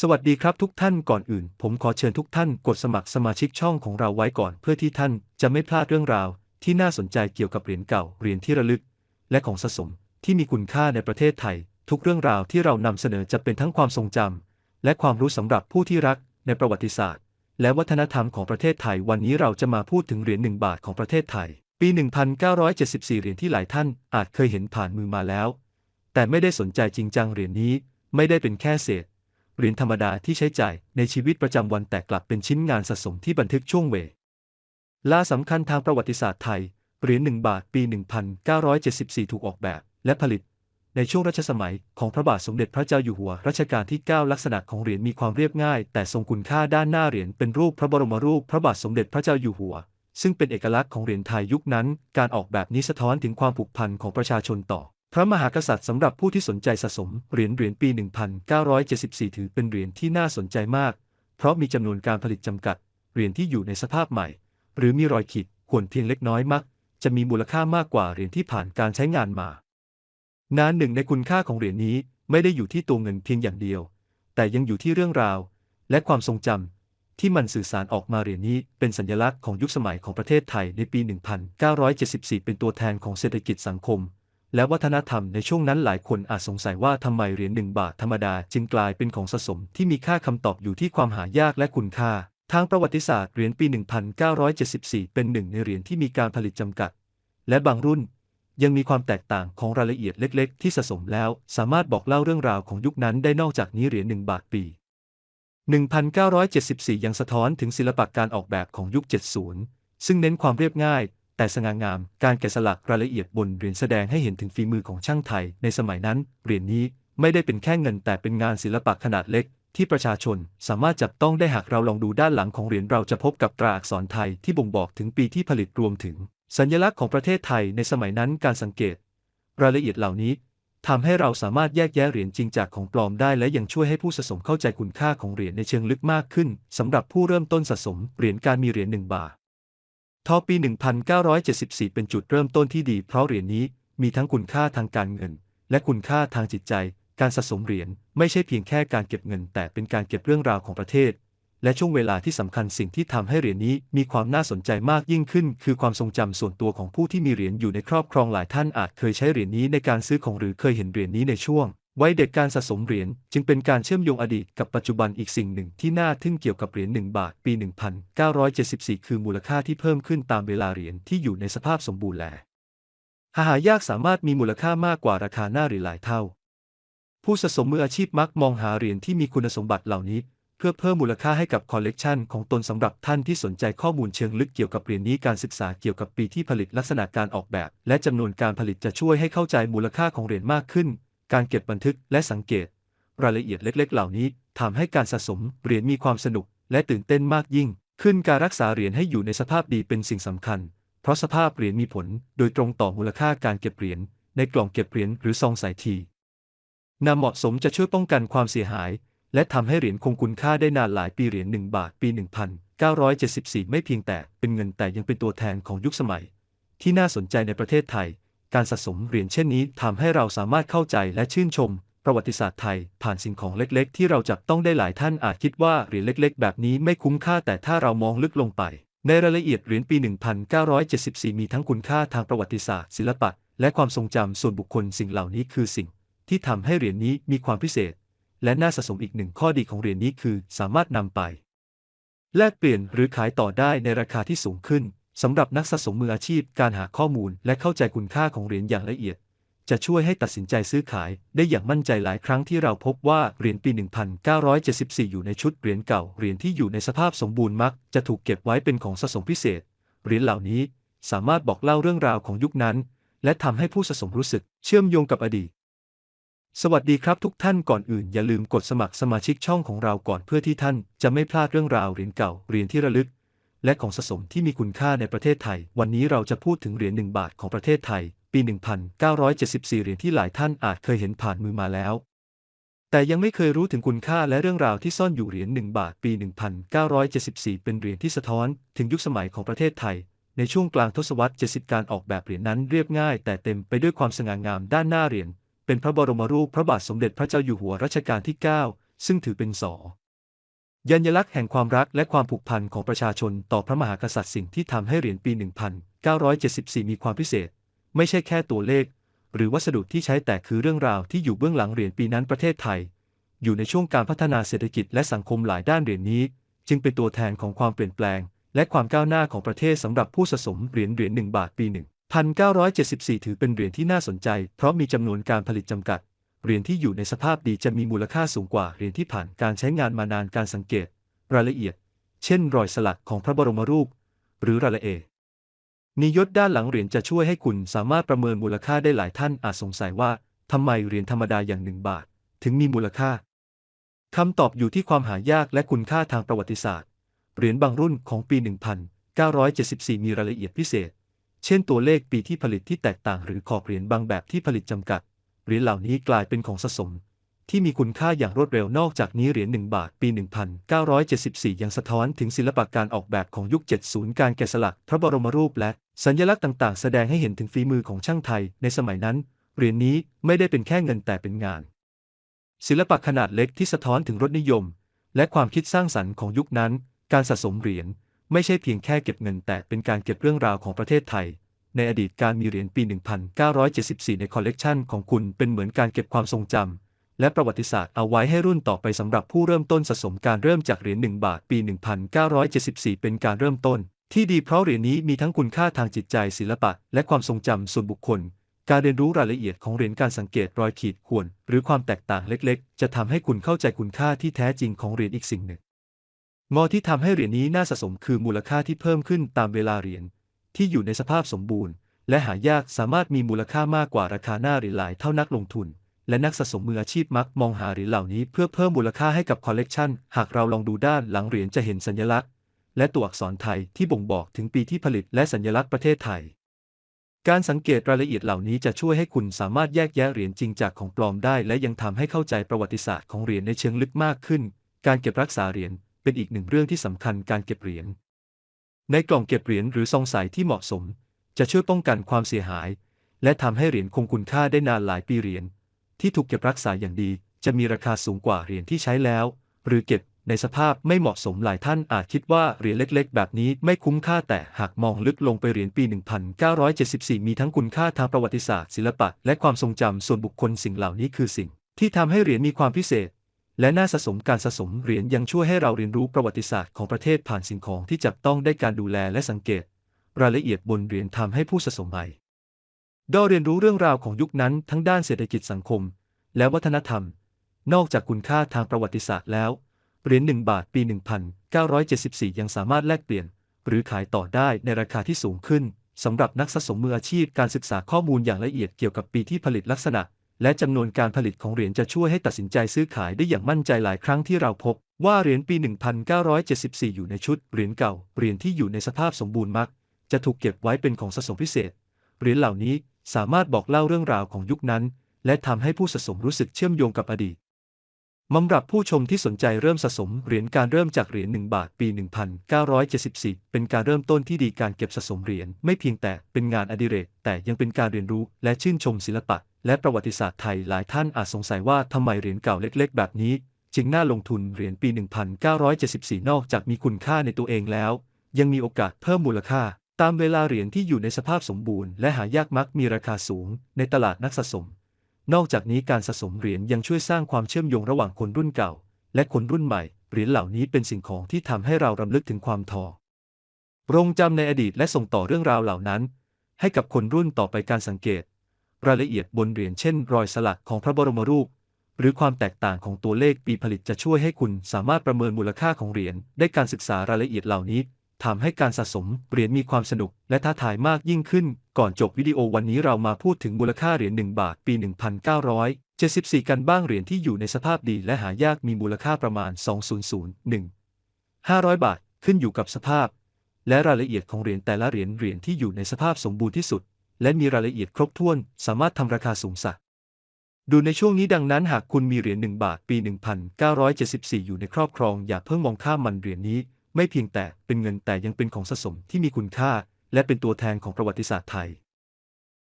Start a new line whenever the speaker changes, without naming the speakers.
สวัสดีครับทุกท่านก่อนอื่น ผมขอเชิญทุกท่านกดสมัครสมาชิกช่องของเราไว้ก่อน เพื่อที่ท่านจะไม่พลาดเรื่องราว ที่น่าสนใจเกี่ยวกับเหรียญเก่าเหรียญที่ระลึก และของสะสมที่มีคุณค่าในประเทศไทย ทุกเรื่องราวที่เรานำเสนอจะเป็นทั้งความทรงจำและความรู้สำหรับผู้ที่รักในประวัติศาสตร์ และวัฒนธรรมของประเทศไทย วันนี้เราจะมาพูดถึงเหรียญหนึ่งบาทของประเทศไทย ปี 1974 เหรียญที่หลายท่านอาจเคยเห็นผ่านมือมาแล้ว แต่ไม่ได้สนใจจริงจังเหรียญนี้ ไม่ได้เป็นแค่เศษ เหรียญธรรมดาที่ใช้จ่ายในชีวิตประจำวันแต่กลับเป็นชิ้นงานสะสมที่บันทึกช่วงเวลาสำคัญทางประวัติศาสตร์ไทย เหรียญหนึ่งบาทปี 1974 ถูกออกแบบ และผลิต ในช่วงรัชสมัยของพระบาทสมเด็จพระเจ้าอยู่หัวรัชกาลที่ 9 ลักษณะของเหรียญมีความเรียบง่าย แต่ทรงคุณค่าด้านหน้าเหรียญเป็นรูปพระบรมรูปพระบาทสมเด็จพระเจ้าอยู่หัว ซึ่งเป็นเอกลักษณ์ของเหรียญไทยยุคนั้น การออกแบบนี้สะท้อนถึงความผูกพันของประชาชนต่อ พระมหากษัตริย์สำหรับผู้ที่สนใจสะสมเหรียญเหรียญปี 1974 ถือเป็นเหรียญที่น่าสนใจมาก เพราะมีจำนวนการผลิตจำกัด เหรียญที่อยู่ในสภาพใหม่ หรือมีรอยขีดข่วนเพียงเล็กน้อยมัก จะมีมูลค่ามากกว่าเหรียญที่ผ่านการใช้งานมางานหนึ่งในคุณค่าของเหรียญนี้ไม่ได้อยู่ที่ตัวเงินเพียงอย่างเดียว แต่ยังอยู่ที่เรื่องราว และความทรงจำที่มันสื่อสารออกมาเหรียญนี้เป็นสัญลักษณ์ของยุคสมัยของประเทศไทยในปี 1974 เป็นตัวแทนของเศรษฐกิจสังคม และวัฒนธรรมในช่วงนั้นหลายคนอาจสงสัยว่าทำไมเหรียญหนึ่งบาทธรรมดาจึงกลายเป็นของสะสมที่มีค่าคำตอบอยู่ที่ความหายากและคุณค่า ทางประวัติศาสตร์เหรียญปี 1974 เป็นหนึ่งในเหรียญที่มีการผลิตจำกัด และบางรุ่นยังมีความแตกต่างของรายละเอียดเล็ก ๆ ที่สะสมแล้ว สามารถบอกเล่าเรื่องราวของยุคนั้นได้นอกจากนี้เหรียญหนึ่งบาทปี 1974 ยังสะท้อนถึงศิลปะการออกแบบของยุค 70 ซึ่งเน้นความเรียบง่าย แต่สง่างาม การแกะสลักรายละเอียดบนเหรียญแสดงให้เห็นถึงฝีมือของช่างไทย ในสมัยนั้น เหรียญนี้ไม่ได้เป็นแค่เงินแต่เป็นงานศิลปะขนาดเล็ก ที่ประชาชนสามารถจับต้องได้หากเราลองดูด้านหลังของเหรียญเราจะพบกับตราอักษรไทยที่บ่งบอกถึงปีที่ผลิตรวมถึง สัญลักษณ์ของประเทศไทยในสมัยนั้นการสังเกต รายละเอียดเหล่านี้ทำให้เราสามารถแยกแยะเหรียญจริงจากของปลอมได้และยังช่วยให้ผู้สะสมเข้าใจคุณค่าของเหรียญในเชิงลึกมากขึ้นสำหรับผู้เริ่มต้นสะสมเหรียญการมีเหรียญหนึ่งบาท ทอปี 1974 เป็นจุดเริ่มต้นที่ดี เพราะเหรียญนี้มีทั้งคุณค่าทางการเงิน และคุณค่าทางจิตใจ การสะสมเหรียญไม่ใช่เพียงแค่การเก็บเงิน แต่เป็นการเก็บเรื่องราวของประเทศ และช่วงเวลาที่สำคัญสิ่งที่ทำให้เหรียญนี้มีความน่าสนใจมากยิ่งขึ้น คือความทรงจำส่วนตัวของผู้ที่มีเหรียญอยู่ในครอบครองหลายท่านอาจเคยใช้เหรียญนี้ในการซื้อของหรือเคยเห็นเหรียญนี้ในช่วง วัยเด็กการสะสมเหรียญจึงเป็นการเชื่อมโยงอดีตกับปัจจุบันอีกสิ่งหนึ่งที่น่าทึ่งเกี่ยวกับเหรียญ1บาทปี 1974 คือมูลค่าที่เพิ่มขึ้นตามเวลาเหรียญที่อยู่ในสภาพสมบูรณ์แลหาหายากสามารถมีมูลค่ามากกว่าราคาหน้าเหรียญหลายเท่า ผู้สะสมมืออาชีพมักมองหาเหรียญที่มีคุณสมบัติเหล่านี้ เพื่อเพิ่มมูลค่าให้กับคอลเลกชันของตนสำหรับท่านที่สนใจข้อมูลเชิงลึกเกี่ยวกับเหรียญนี้การศึกษาเกี่ยวกับปีที่ผลิตลักษณะการออกแบบ และจำนวนการผลิตจะช่วยให้เข้าใจมูลค่าของเหรียญมากขึ้น การเก็บบันทึกและสังเกต รายละเอียดเล็ก ๆ เหล่านี้ทำให้การสะสมเหรียญมีความสนุกและตื่นเต้นมากยิ่ง ขึ้นการรักษาเหรียญให้อยู่ในสภาพดีเป็นสิ่งสำคัญ เพราะสภาพเหรียญมีผลโดยตรงต่อมูลค่าการเก็บเหรียญในกล่องเก็บเหรียญหรือซองใส่ทีนำเหมาะสมจะช่วยป้องกันความเสียหาย และทำให้เหรียญคงคุณค่าได้นานหลายปีเหรียญ1บาทปี 1974 ไม่เพียงแต่เป็นเงินแต่ยังเป็นตัวแทนของยุคสมัย ที่น่าสนใจในประเทศไทย การสะสมเหรียญเช่นนี้ทำให้เราสามารถเข้าใจและชื่นชม ประวัติศาสตร์ไทย ผ่านสิ่งของเล็กๆ ที่เราจับต้องได้หลายท่านอาจคิดว่าเหรียญเล็ก ๆ แบบนี้ไม่คุ้มค่าแต่ถ้าเรามองลึกลงไป ในรายละเอียดเหรียญปี 1974 มีทั้งคุณค่าทางประวัติศาสตร์ ศิลปะ และความทรงจำส่วนบุคคลสิ่งเหล่านี้คือสิ่ง ที่ทำให้เหรียญนี้มีความพิเศษ และน่าสะสมอีกหนึ่งข้อดีของเหรียญนี้คือ สามารถนำไป แลกเปลี่ยนหรือขายต่อได้ในราคาที่สูงขึ้น สำหรับนักสะสมมืออาชีพการหาข้อมูลและเข้าใจคุณค่าของเหรียญอย่างละเอียด จะช่วยให้ตัดสินใจซื้อขายได้อย่างมั่นใจหลายครั้งที่เราพบว่าเหรียญปี 1974 อยู่ในชุดเหรียญเก่าเหรียญที่อยู่ในสภาพสมบูรณ์มัก จะถูกเก็บไว้เป็นของสะสมพิเศษเหรียญเหล่านี้สามารถบอกเล่าเรื่องราวของยุคนั้น และทำให้ผู้สะสมรู้สึกเชื่อมโยงกับอดีตสวัสดีครับทุกท่านก่อนอื่นอย่าลืมกดสมัครสมาชิกช่องของเราก่อนเพื่อที่ท่านจะไม่พลาดเรื่องราวเหรียญเก่าเหรียญที่ระลึก และของสะสมที่มีคุณค่าในประเทศไทย วันนี้เราจะพูดถึงเหรียญหนึ่งบาทของประเทศไทย ปี 1974 เหรียญที่หลายท่านอาจเคยเห็นผ่านมือมาแล้ว แต่ยังไม่เคยรู้ถึงคุณค่าและเรื่องราวที่ซ่อนอยู่เหรียญหนึ่งบาทปี 1974 เป็นเหรียญที่สะท้อนถึงยุคสมัยของประเทศไทย ในช่วงกลางทศวรรษ 70 การออกแบบเหรียญนั้นเรียบง่าย แต่เต็มไปด้วยความสง่างามด้านหน้าเหรียญเป็นพระบรมรูปพระบาทสมเด็จพระเจ้าอยู่หัวรัชกาลที่ 9 ซึ่งถือเป็นสอ ยัญลักษณ์แห่งความรักและความผูกพันของประชาชนต่อพระมหากษัตริย์สิ่งที่ทำให้เหรียญปี 1974 มีความพิเศษ ไม่ใช่แค่ตัวเลข หรือวัสดุที่ใช้แต่คือเรื่องราวที่อยู่เบื้องหลังเหรียญปีนั้นประเทศไทย อยู่ในช่วงการพัฒนาเศรษฐกิจและสังคมหลายด้านเหรียญนี้ จึงเป็นตัวแทนของความเปลี่ยนแปลง และความก้าวหน้าของประเทศสำหรับผู้สะสมเหรียญเหรียญหนึ่งบาทปีหนึ่ง1974 ถือเป็นเหรียญที่น่าสนใจ เพราะมีจำนวนการผลิตจำกัด เหรียญที่อยู่ในสภาพดีจะมีมูลค่าสูงกว่าเหรียญที่ผ่านการใช้งานมานานการสังเกต รายละเอียด เช่น รอยสลักของพระบรมรูป หรือรายละเอียดนิยศด้านหลังเหรียญจะช่วยให้คุณสามารถประเมินมูลค่าได้หลายท่านอาจสงสัยว่าทำไมเหรียญธรรมดาอย่างหนึ่งบาท ถึงมีมูลค่าคำตอบอยู่ที่ความหายากและคุณค่าทางประวัติศาสตร์ เหรียญบางรุ่นของปี 1974 มีรายละเอียดพิเศษ เช่นตัวเลขปีที่ผลิตที่แตกต่างหรือขอบเหรียญบางแบบที่ผลิตจำกัด เหรียญเหล่านี้กลายเป็นของสะสม ที่มีคุณค่าอย่างรวดเร็วนอกจากนี้เหรียญ1บาทปี 1974 ยังสะท้อนถึงศิลปะการออกแบบของยุค 70 การแกะสลักพระบรมรูปและสัญลักษณ์ต่างๆ แสดงให้เห็นถึงฝีมือของช่างไทย ในสมัยนั้น เหรียญนี้ไม่ได้เป็นแค่เงินแต่เป็นงาน ศิลปะขนาดเล็กที่สะท้อนถึงรสนิยม และความคิดสร้างสรรค์ของยุคนั้น การสะสมเหรียญไม่ใช่เพียงแค่เก็บเงินแต่เป็นการเก็บเรื่องราวของประเทศไทย ในอดีตการมีเหรียญปี 1974 ในคอลเลกชันของคุณเป็นเหมือนการเก็บความทรงจำและประวัติศาสตร์เอาไว้ให้รุ่นต่อไปสำหรับผู้เริ่มต้นสะสมการเริ่มจากเหรียญ1บาทปี 1974 เป็นการเริ่มต้น ที่ดีเพราะเหรียญนี้มีทั้งคุณค่าทางจิตใจศิลปะ และความทรงจำส่วนบุคคล การเรียนรู้รายละเอียดของเหรียญการสังเกตรอยขีดข่วน หรือความแตกต่างเล็กๆ จะทำให้คุณเข้าใจคุณค่าที่แท้จริงของเหรียญอีกสิ่งหนึ่งงอที่ทำให้เหรียญนี้น่าสะสมคือมูลค่าที่เพิ่มขึ้นตามเวลาเหรียญ ที่อยู่ในสภาพสมบูรณ์ และหายากสามารถมีมูลค่ามากกว่าราคาหน้าเหรียญหลายเท่านักลงทุน และนักสะสมมืออาชีพมักมองหาเหรียญเหล่านี้เพื่อเพิ่มมูลค่าให้กับคอลเลกชันหากเราลองดูด้านหลังเหรียญจะเห็นสัญลักษณ์ และตัวอักษรไทยที่บ่งบอกถึงปีที่ผลิตและสัญลักษณ์ประเทศไทย การสังเกตรายละเอียดเหล่านี้จะช่วยให้คุณสามารถแยกแยะเหรียญจริงจากของปลอมได้ และยังทำให้เข้าใจประวัติศาสตร์ของเหรียญในเชิงลึกมากขึ้น การเก็บรักษาเหรียญเป็นอีกหนึ่งเรื่องที่สำคัญการเก็บเหรียญ ในกล่องเก็บเหรียญหรือซองใสที่เหมาะสม จะช่วยป้องกันความเสียหาย และทำให้เหรียญคงคุณค่าได้นานหลายปีเหรียญที่ถูกเก็บรักษาอย่างดี จะมีราคาสูงกว่าเหรียญที่ใช้แล้ว หรือเก็บในสภาพไม่เหมาะสมหลายท่านอาจคิดว่าเหรียญเล็กๆ แบบนี้ไม่คุ้มค่าแต่หากมองลึกลงไปเหรียญปี 1974 มีทั้งคุณค่าทางประวัติศาสตร์ศิลปะ และความทรงจำส่วนบุคคลสิ่งเหล่านี้คือสิ่ง ที่ทำให้เหรียญมีความพิเศษ และน่าสะสมการสะสมเหรียญยังช่วยให้เราเรียนรู้ประวัติศาสตร์ของประเทศผ่านสิ่งของที่จับต้องได้การดูแลและสังเกต รายละเอียดบนเหรียญทำให้ผู้สะสมใหม่ได้เรียนรู้เรื่องราวของยุคนั้นทั้งด้านเศรษฐกิจสังคม และวัฒนธรรม นอกจากคุณค่าทางประวัติศาสตร์แล้ว เหรียญ1บาทปี 1974 ยังสามารถแลกเปลี่ยน หรือขายต่อได้ในราคาที่สูงขึ้นสำหรับนักสะสมมืออาชีพการศึกษาข้อมูลอย่างละเอียดเกี่ยวกับปีที่ผลิตลักษณะ และจำนวนการผลิตของเหรียญจะช่วยให้ตัดสินใจซื้อขายได้อย่างมั่นใจหลายครั้งที่เราพบ ว่าเหรียญปี 1974 อยู่ในชุดเหรียญเก่า เหรียญที่อยู่ในสภาพสมบูรณ์มัก จะถูกเก็บไว้เป็นของสะสมพิเศษ เหรียญเหล่านี้สามารถบอกเล่าเรื่องราวของยุคนั้น และทำให้ผู้สะสมรู้สึกเชื่อมโยงกับอดีต สำหรับผู้ชมที่สนใจเริ่มสะสมเหรียญการเริ่มจากเหรียญ1บาทปี 1974 เป็นการเริ่มต้นที่ดีการเก็บสะสมเหรียญไม่เพียงแต่เป็นงานอดิเรก แต่ยังเป็นการเรียนรู้และชื่นชมศิลปะ และประวัติศาสตร์ไทยหลายท่านอาจสงสัยว่าทำไมเหรียญเก่าเล็ก ๆ แบบนี้ จึงน่าลงทุนเหรียญปี 1974 นอกจากมีคุณค่าในตัวเองแล้ว ยังมีโอกาสเพิ่มมูลค่า ตามเวลาเหรียญที่อยู่ในสภาพสมบูรณ์และหายากมักมีราคาสูง ในตลาดนักสะสม นอกจากนี้การสะสมเหรียญยังช่วยสร้างความเชื่อมโยงระหว่างคนรุ่นเก่า และคนรุ่นใหม่ เหรียญเหล่านี้เป็นสิ่งของที่ทำให้เรารำลึกถึงความทอรงจำในอดีตและส่งต่อเรื่องราวเหล่านั้น ให้กับคนรุ่นต่อไปการสังเกต รายละเอียดบนเหรียญเช่น รอยสลักของพระบรมรูป หรือความแตกต่างของตัวเลขปีผลิตจะช่วยให้คุณสามารถประเมินมูลค่าของเหรียญได้การศึกษารายละเอียดเหล่านี้ ทำให้การสะสมเหรียญมีความสนุกและท้าทายมากยิ่งขึ้น ก่อนจบวิดีโอวันนี้เรามาพูดถึงมูลค่าเหรียญ1บาทปี 1974 กันบ้างเหรียญที่อยู่ในสภาพดีและหายากมีมูลค่าประมาณ 200 500 บาทขึ้นอยู่กับสภาพ และรายละเอียดของเหรียญแต่ละเหรียญเหรียญที่อยู่ในสภาพสมบูรณ์ที่สุด และมีรายละเอียดครบถ้วน สามารถทำราคาสูงสักดูในช่วงนี้ดังนั้นหากคุณมีเหรียญ1บาทปี 1974 อยู่ในครอบครองอย่าเพิ่งมองข้ามมันเหรียญนี้ ไม่เพียงแต่เป็นเงินแต่ยังเป็นของสะสมที่มีคุณค่า และเป็นตัวแทนของประวัติศาสตร์ไทย